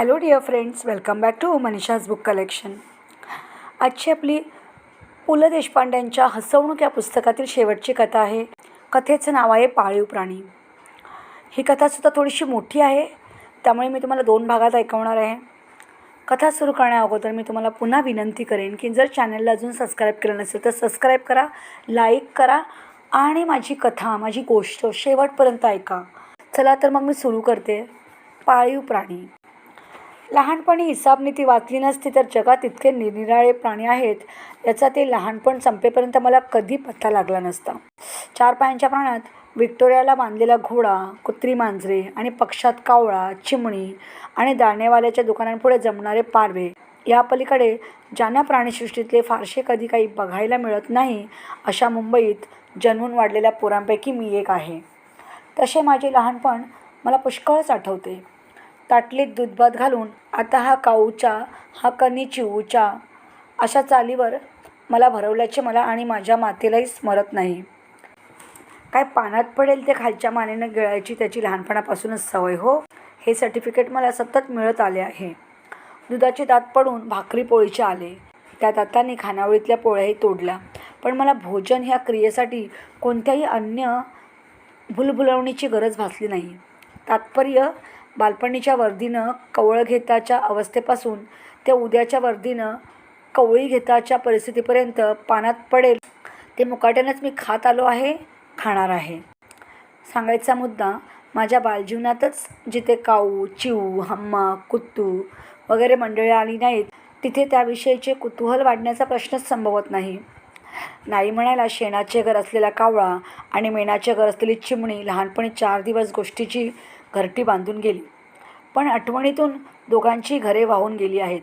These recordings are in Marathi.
Hello dear friends welcome back to Manisha's book collection आजची आपली पु ल देशपांड्यांच्या हसवणूक या पुस्तकातील शेवटची कथा आहे. कथेचं नाव आहे पाळीव प्राणी. ही कथासुद्धा थोडीशी मोठी आहे. त्यामुळे मी तुम्हाला दोन भागात ऐकवणार आहे. कथा सुरू करण्या अगोदर मी तुम्हाला पुन्हा विनंती करेन की जर चॅनलला अजून सबस्क्राईब केलं नसेल तर सबस्क्राईब करा लाईक करा आणि माझी कथा माझी गोष्ट शेवटपर्यंत ऐका. चला तर मग मी सुरू करते. पाळीव प्राणी. लहानपणी हिसाबनीती वाचली नसती तर जगात इतके निरनिराळे प्राणी आहेत याचा ते लहानपण संपेपर्यंत मला कधी पत्ता लागला नसता. चार पायांच्या प्राण्यात व्हिक्टोरियाला बांधलेला घोडा कुत्री मांजरे आणि पक्षात कावळा चिमणी आणि दाणेवाल्याच्या दुकानांपुढे जमणारे पारवे या पलीकडे ज्यांना प्राणीसृष्टीतले फारसे कधी काही बघायला मिळत नाही अशा मुंबईत जन्मून वाढलेल्या पोरांपैकी मी एक आहे. तसे माझे लहानपण मला पुष्कळच आठवते. ताटलीत दूधभात घालून आता हा काऊच्या हा कनी चिऊच्या अशा चालीवर मला भरवल्याचे मला आणि माझ्या मातेलाही स्मरत नाही. काय पाण्यात पडेल ते खालच्या मानेनं गिळायची त्याची लहानपणापासूनच सवय हो? हे सर्टिफिकेट मला सतत मिळत आले आहे. दुधाचे दात पडून भाकरी पोळीचे आले. त्या दातांनी खानावळीतल्या पोळ्याही तोडल्या. पण मला भोजन ह्या क्रियेसाठी कोणत्याही अन्य भुलभुलवणीची गरज भासली नाही. तात्पर्य बालपणीच्या वर्दीनं कवळ घेताच्या अवस्थेपासून ते उद्याच्या वर्दीनं कवळी घेताच्या परिस्थितीपर्यंत पानात पडेल ते मुकाट्यानंच मी खात आलो आहे खाणार आहे. सांगायचा मुद्दा माझ्या बालजीवनातच जिथे काऊ चिऊ हम्मा कुत्तू वगैरे मंडळी आली नाहीत तिथे त्याविषयीचे कुतूहल वाढण्याचा प्रश्नच संभवत नाही. नाही म्हणायला शेणाचे घर असलेला कावळा आणि मेणाचे घर असलेली चिमणी लहानपणी चार दिवस गोष्टीची घरटी बांधून गेली. पण आठवणीतून दोघांची घरे वाहून गेली आहेत.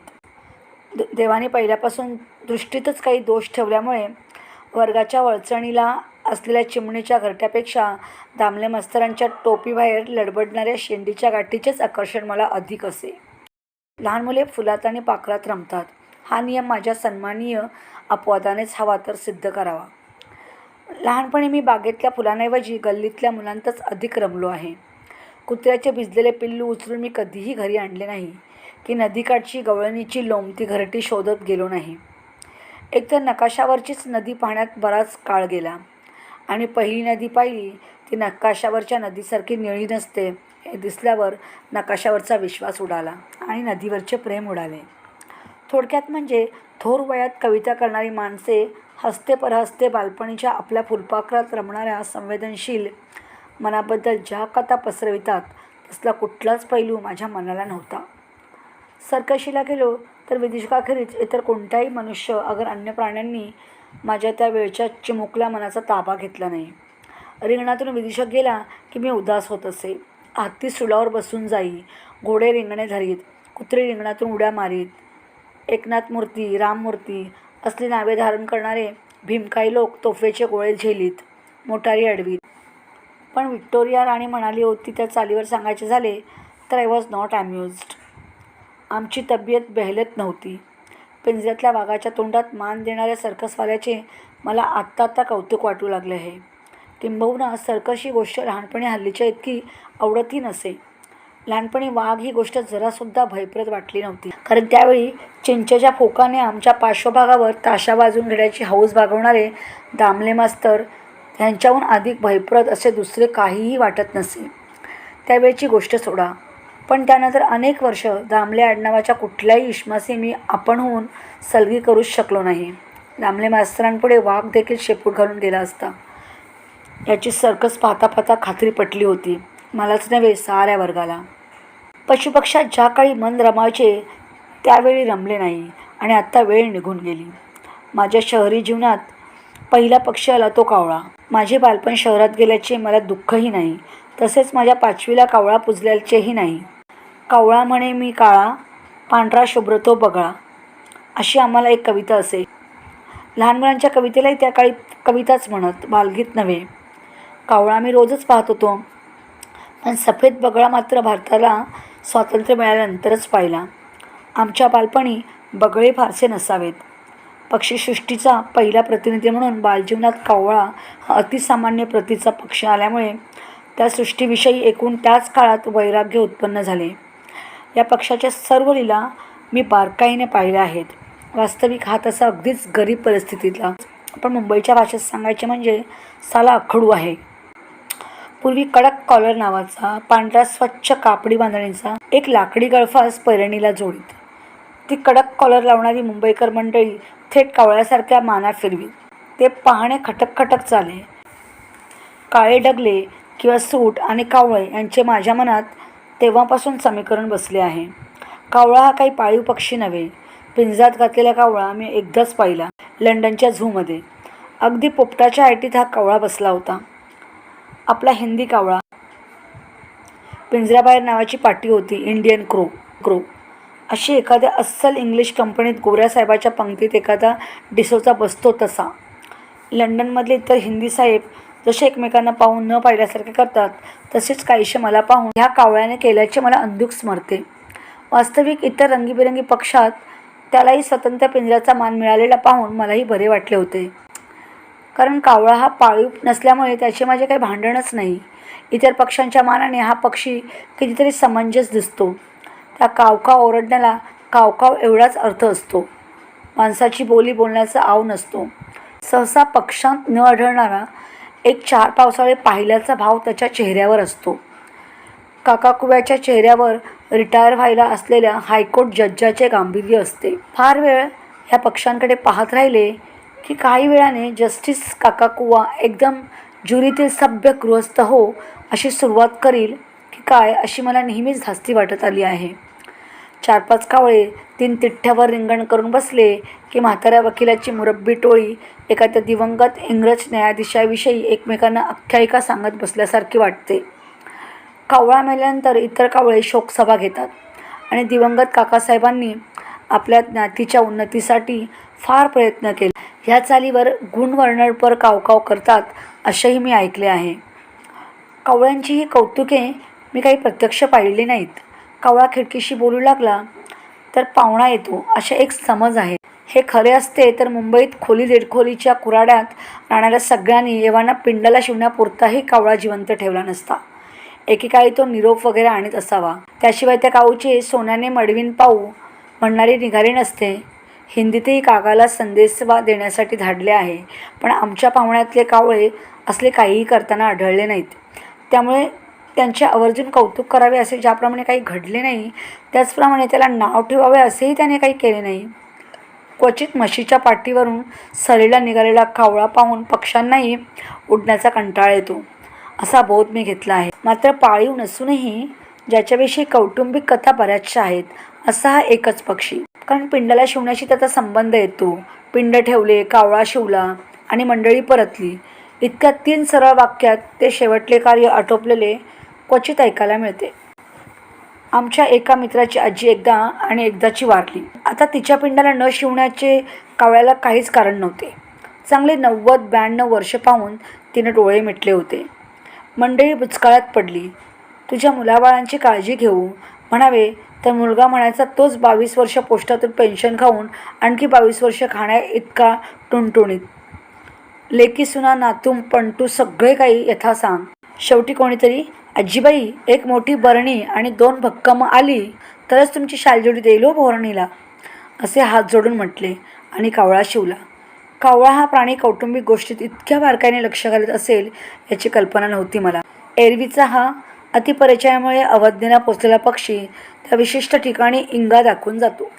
द देवाने पहिल्यापासून दृष्टीतच काही दोष ठेवल्यामुळे वर्गाच्या वळचणीला असलेल्या चिमणीच्या घरट्यापेक्षा दामले मस्तरांच्या टोपीबाहेर लडबडणाऱ्या शेंडीच्या गाठीचेच आकर्षण मला अधिक असे. लहान मुले फुलात आणि पाखरात रमतात. हा नियम माझ्या सन्मानीय अपवादानेच हवा तर सिद्ध करावा. लहानपणी मी बागेतल्या फुलांऐवजी गल्लीतल्या मुलांतच अधिक रमलो आहे. कुत्र्याचे भिजलेले पिल्लू उचलून मी कधीही घरी आणले नाही की नदीकाठची गवळणीची लोंबती घरटी शोधत गेलो नाही. एकतर नकाशावरचीच नदी पाहण्यात बराच काळ गेला आणि पहिली नदी पाहिली ती नकाशावरच्या नदीसारखी निळी नसते हे दिसल्यावर नकाशावरचा विश्वास उडाला आणि नदीवरचे प्रेम उडाले. थोडक्यात म्हणजे थोर वयात कविता करणारी माणसे हस्ते परहस्ते बालपणीच्या आपल्या फुलपाखरात रमणाऱ्या संवेदनशील मनाबद्दल ज्या कथा पसरवितात तसला कुठलाच पैलू माझ्या मनाला नव्हता. सर्कशीला गेलो तर विदिशकाखेरीज इतर कोणताही मनुष्य अगर अन्य प्राण्यांनी माझ्या त्या वेळच्या चिमुकल्या मनाचा ताबा घेतला नाही. रिंगणातून विदिशक गेला की मी उदास होत असे. हत्ती सुलावर बसून जाई घोडे रिंगणे धरीत कुत्रे रिंगणातून उड्या मारीत एकनाथ मूर्ती राममूर्ती असली नावे धारण करणारे भीमकाई लोक तोफेचे गोळे झेलीत मोटारी अडवीत. पण विक्टोरिया राणी म्हणाली होती त्या चालीवर सांगायचे झाले तर आय वॉज नॉट ॲम्युज्ड आमची तब्येत बेहलत नव्हती. पिंजऱ्यातल्या वाघाच्या तोंडात मान देणाऱ्या सर्कसवाल्याचे मला आत्ता आत्ता कौतुक वाटू लागले आहे. किंबहुना सर्कस ही गोष्ट लहानपणी हल्लीच्या इतकी आवडतही नसे. लहानपणी वाघ ही गोष्ट जरासुद्धा भयप्रद वाटली नव्हती. कारण त्यावेळी चिंचेच्या फोकाने आमच्या पार्श्वभागावर ताशा वाजून घेण्याची हौस भागवणारे दामले मास्तर ह्यांच्याहून अधिक भयप्रद असे दुसरे काहीही वाटत नसे. त्यावेळची गोष्ट सोडा. पण त्यानंतर अनेक वर्ष दामले आडनावाच्या कुठल्याही इश्मासे मी आपण होऊन सलगी करूच शकलो नाही. दामले मास्तरांपुढे वाघ देखील शेपूट घालून गेला असता. याची सर्कस पाहता पाहता खात्री पटली होती. मलाच नव्हे साऱ्या वर्गाला. पशुपक्षात ज्या काळी मन रमायचे त्यावेळी रमले नाही आणि आत्ता वेळ निघून गेली. माझ्या शहरी जीवनात पहिला पक्षी आला तो कावळा. माझे बालपण शहरात गेल्याचे मला दुःखही नाही. तसेच माझ्या पाचवीला कावळा पुजल्याचेही नाही. कावळा म्हणे मी काळा पांढरा शुभ्र तो बगळा अशी आम्हाला एक कविता असे. लहान मुलांच्या कवितेलाही त्या काळी कविताच म्हणत बालगीत नव्हे. कावळा मी रोजच पाहत होतो. पण सफेद बगळा मात्र भारताला स्वातंत्र्य मिळाल्यानंतरच पाहिला. आमच्या बालपणी बगळे फारसे नसावेत. पक्षीसृष्टीचा पहिला प्रतिनिधी म्हणून बालजीवनात कावळा हा अतिसामान्य प्रतीचा पक्षी आल्यामुळे त्या सृष्टीविषयी एकूण त्याच काळात वैराग्य उत्पन्न झाले. या पक्षाच्या सर्व लीला मी बारकाईने पाहिल्या आहेत. वास्तविक हा तसा अगदीच गरीब परिस्थितीतला. पण मुंबईच्या भाषेत सांगायचे म्हणजे साला अखडू आहे. पूर्वी कडक कॉलर नावाचा पांढरा स्वच्छ कापडी बांधणीचा एक लाकडी गळफास पैरणीला जोडीत. ती कडक कॉलर लावणारी मुंबईकर मंडळी थेट कावळ्यासारख्या माना फिरवी. ते पाहणे खटक खटक चाले. काळे डगले किंवा सूट आणि कावळे यांचे माझ्या मनात तेव्हापासून समीकरण बसले आहे. कावळा हा काही पाळीव पक्षी नव्हे. पिंजात घातलेला कावळा मी एकदाच पाहिला लंडनच्या झूमध्ये. अगदी पोपटाच्या आयटीत हा कावळा बसला होता. आपला हिंदी कावळा. पिंजऱ्याबाहेर नावाची पाटी होती इंडियन क्रो क्रो. अशी एखाद्या अस्सल इंग्लिश कंपनीत गोऱ्या साहेबाच्या पंक्तीत एखादा डिसोचा बसतो तसा. लंडनमधले इतर हिंदी साहेब जसे एकमेकांना पाहून न पाहिल्यासारखे करतात तसेच काहीसे मला पाहून ह्या कावळ्याने केल्याचे मला अंधुक स्मरते. वास्तविक इतर रंगीबेरंगी पक्षात त्यालाही स्वतंत्र पिंजऱ्याचा मान मिळालेला पाहून मलाही बरे वाटले होते. कारण कावळा हा पाळीव नसल्यामुळे त्याचे माझे काही भांडणच नाही. इतर पक्ष्यांच्या मानाने हा पक्षी कितीतरी समंजस दिसतो. त्या कावकाव ओरडण्याला कावकाव एवढाच अर्थ असतो. माणसाची बोली बोलण्याचा आव नसतो. सहसा पक्षांत न आढळणारा एक चार पावसाळे पाहिल्याचा भाव त्याच्या चेहऱ्यावर असतो. काकाकुव्याच्या चेहऱ्यावर रिटायर व्हायला असलेल्या हायकोर्ट जज्जाचे गांभीर्य असते. फार वेळ ह्या पक्षांकडे पाहत राहिले की काही वेळाने जस्टिस काकाकुवा एकदम ज्युरीतील सभ्य गृहस्थ हो अशी सुरुवात करील की काय अशी मला नेहमीच धास्ती वाटत आली आहे. चार पाच कावळे तीन तिठ्ठ्यावर रिंगण करून बसले की म्हाताऱ्या वकिलाची मुरब्बी टोळी एखाद्या दिवंगत इंग्रज न्यायाधीशाविषयी एकमेकांना आख्यायिका सांगत बसल्यासारखी वाटते. कावळा मेल्यानंतर इतर कावळे शोकसभा घेतात आणि दिवंगत काकासाहेबांनी आपल्या ज्ञातीच्या उन्नतीसाठी फार प्रयत्न केले. ह्या चालीवर गुणवर्णपर कावकाव करतात असेही मी ऐकले आहे. कावळ्यांची ही कौतुके मी काही प्रत्यक्ष पाहिली नाहीत. कावळा खिडकीशी बोलू लागला तर पाहुणा येतो. असे एक समज आहे. हे खरे असते तर मुंबईत खोली दीडखोलीच्या कुराड्यात राहणाऱ्या सगळ्यांनी येवांना पिंडाला शिवण्यापुरताही कावळा जिवंत ठेवला नसता. एकेकाळी तो निरोप वगैरे आणत असावा. त्याशिवाय त्या काऊचे सोन्याने मडवीन पाऊ म्हणणारी निघाली नसते. हिंदीतही कागाला संदेशवा देण्यासाठी धाडले आहे पण आमच्या पाहुण्यातले कावळे असले काहीही करताना आढळले नाहीत. त्यामुळे त्यांचे आवर्जून कौतुक करावे असे ज्याप्रमाणे काही घडले नाही त्याचप्रमाणे त्याला नाव ठेवावे असेही त्याने काही केले नाही. क्वचित म्हशीच्या पाठीवरून सरीला निघालेला कावळा पाहून पक्ष्यांनाही उडण्याचा कंटाळा येतो. असा बोध मी घेतला आहे. मात्र पाळीव नसूनही ज्याच्याविषयी कौटुंबिक कथा बऱ्याचशा आहेत असा हा एकच पक्षी. कारण पिंडाला शिवण्याशी त्याचा संबंध येतो. पिंड ठेवले कावळा शिवला आणि मंडळी परतली. इतक्या तीन सरळ वाक्यात ते शेवटले कार्य आटोपलेले क्वचित ऐकायला मिळते. आमच्या एका मित्राची आजी एकदा आणि एकदाची वारली. आता तिच्या पिंडाला न शिवण्याचे कावळ्याला काहीच कारण नव्हते. चांगले नव्वद ब्याण्णव वर्ष पाहून तिने डोळे मिटले होते. मंडळी बुचकाळ्यात पडली. तुझ्या मुलाबाळांची काळजी घेऊ. म्हणावे तर मुलगा म्हणायचा तोच बावीस वर्ष पोस्टातून पेन्शन खाऊन आणखी बावीस वर्ष खाण्या इतका टुणटुणीत. लेकी सुना पण पंटू सगळे काही यथा सांग शेवटी कोणीतरी आजीबाई एक मोठी बरणी आणि दोन भक्कम आली तरच तुमची शालजोडी देईल हो बोरणीला असे हात जोडून म्हटले आणि कावळा शिवला. कावळा हा प्राणी कौटुंबिक गोष्टीत इतक्या बारकाईने लक्ष घालत असेल याची कल्पना नव्हती मला. एरवीचा हा अतिपरिचयामुळे अवज्ञेला पोचलेला पक्षी त्या विशिष्ट ठिकाणी इंगा दाखवून जातो.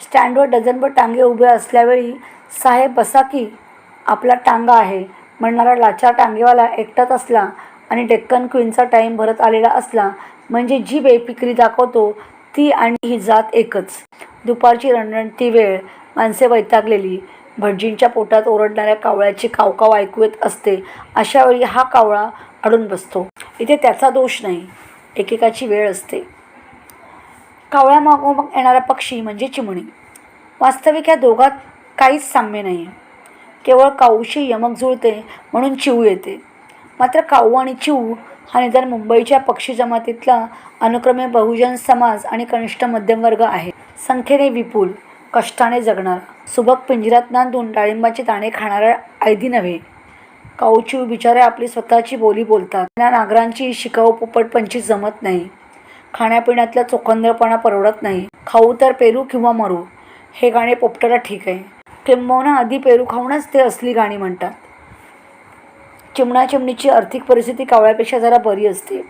स्टँडवर डझनभर टांगे उभे असल्यावेळी साहेब बसा की आपला टांगा आहे म्हणणारा लाचार टांगेवाला एकटाच असला आणि डेक्कन क्वीनचा टाईम भरत आलेला असला म्हणजे जी बेफिक्री दाखवतो ती आणि ही जात एकच. दुपारची रणरणती वेळ माणसे वैतागलेली. भटजींच्या पोटात ओरडणाऱ्या कावळ्याची कावकाव ऐकू येत असते. अशावेळी हा कावळा अडून बसतो. इथे त्याचा दोष नाही. एकेकाची वेळ असते. कावळ्यामागोमाग येणारा पक्षी म्हणजे चिमणी. वास्तविक या दोघात काहीच साम्य नाही केवळ काऊशी यमक जुळते म्हणून चिऊ येते. मात्र काऊ आणि चिऊ हा निदान मुंबईच्या पक्षी जमातीतला अनुक्रमे बहुजन समाज आणि कनिष्ठ मध्यमवर्ग आहे. संख्येने विपुल कष्टाने जगणारा. सुबक पिंजऱ्यात नांदून डाळिंबाचे दाणे खाणारा ऐदी नव्हे. काऊचिव बिचारे आपली स्वतःची बोली बोलतात. त्यांना नागरांची शिकाऊ पोपटपंची जमत नाही. खाण्यापिण्यातला चोखंदळपणा परवडत नाही. खाऊ तर पेरू किंवा मरू हे गाणे पोपटाला ठीक आहे. किंबहुना आधी पेरू खाऊनच ते असली गाणी म्हणतात. चिमणा चिमणीची आर्थिक परिस्थिती कावळ्यापेक्षा जरा बरी असते.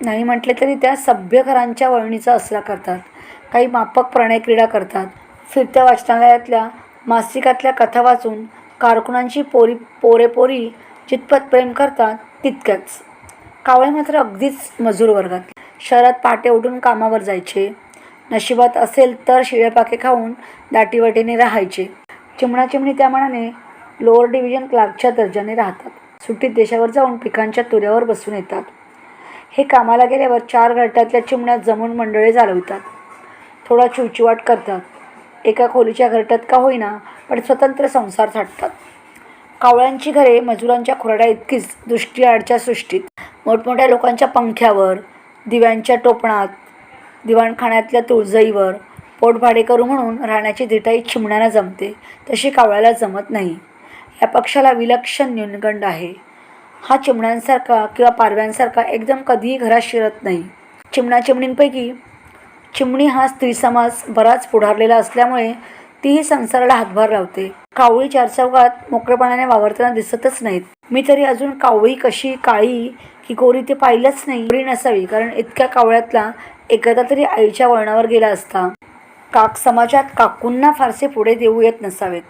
नाही म्हटले तरी त्या सभ्य घरांच्या वळणीचा असरा करतात. काही मापक प्रणय क्रीडा करतात. फिरत्या वाचनालयातल्या मासिकातल्या कथा वाचून कारकुनांची पोरी पोरेपोरी जितपत प्रेम करतात तितक्याच. कावळे मात्र अगदीच मजूर वर्गात. शहरात पहाटे उठून कामावर जायचे. नशिबात असेल तर शिळेपाके खाऊन दाटीवाटीने राहायचे. चिमणा चिमणी त्या मनाने लोअर डिव्हिजन क्लार्कच्या दर्जाने राहतात. सुट्टीत देशावर जाऊन पिकांच्या तुऱ्यावर बसून येतात. हे कामाला गेल्यावर चार घरट्यातल्या चिमण्यात जमून मंडळे चालवतात थोडा चिवचिवाट करतात. एका खोलीच्या घरट्यात का होईना पण स्वतंत्र संसार थाटतात कावळ्यांची घरे मजुरांच्या खुराड्या इतकीच दृष्टीआडच्या सृष्टीत. मोठमोठ्या लोकांच्या पंख्यावर दिव्यांच्या टोपणात दिवाणखाण्यातल्या तुळजईवर पोटभाडे करू म्हणून राहण्याची धिटाई चिमण्याला जमते तशी कावळ्याला जमत नाही. या पक्षाला विलक्षण न्यूनगंड आहे. हा चिमण्यांसारखा किंवा पारव्यांसारखा एकदम कधीही घरात शिरत नाही. चिमणा चिमणींपैकी चिमणी हा स्त्री समाज बराच पुढारलेला असल्यामुळे तीही संसाराला हातभार लावते. कावळी चारचौकात मोकळेपणाने वावरताना दिसतच नाहीत. मी तरी अजून कावळी कशी काळी की गोरी ते पाहिलंच नाही. गोरी नसावी कारण इतक्या कावळ्यातला एखादा तरी आईच्या वळणावर गेला असता. काक समाजात काकूंना फारसे पुढे देऊ येत नसावेत.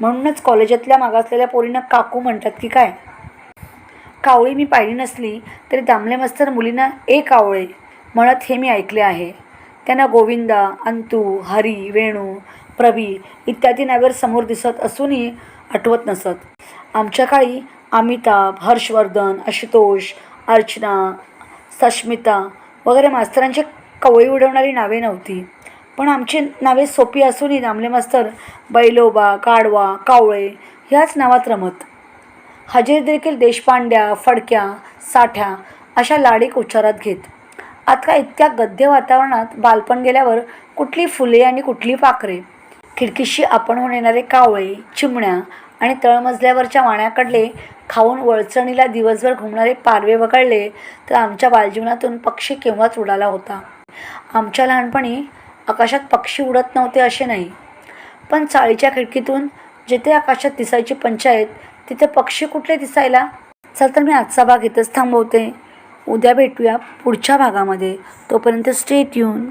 म्हणूनच कॉलेजातल्या मागासलेल्या पोरींना काकू म्हणतात की काय? कावळी मी पाहिली नसली तरी दामले मास्तर मुलींना ए कावळे म्हणत हे मी ऐकले आहे. त्यांना गोविंदा अंतू हरी वेणू प्रभी इत्यादी नावेर समोर दिसत असूनही आठवत नसत. आमच्या काळी अमिताभ हर्षवर्धन आशुतोष अर्चना सश्मिता वगैरे मास्तरांची कवळी उडवणारी नावे नव्हती. पण आमची नावे सोपी असूनही दामले मास्तर बैलोबा काडवा कावळे ह्याच नावात रमत. हजेरी देखील देशपांड्या फडक्या साठ्या अशा लाडीक उच्चारात घेत. आता इतक्या गद्य वातावरणात बालपण गेल्यावर कुठली फुले आणि कुठली पाखरे? खिडकीशी आपण येणारे कावळे चिमण्या आणि तळमजल्यावरच्या वाण्याकडले खाऊन वळचणीला दिवसभर घुमणारे पारवे वगळले तर आमच्या बालजीवनातून पक्षी केव्हाच उडाला होता? आमच्या लहानपणी आकाशात पक्षी उडत नव्हते असे नाही. पण चाळीच्या खिडकीतून जिथे आकाशात दिसायची पंचायत तिथे पक्षी कुठले दिसायला? चल तर मी आजचा भाग इथंच थांबवते. उद्या भेटूया पुढच्या भागामध्ये. तोपर्यंत स्टेट येऊन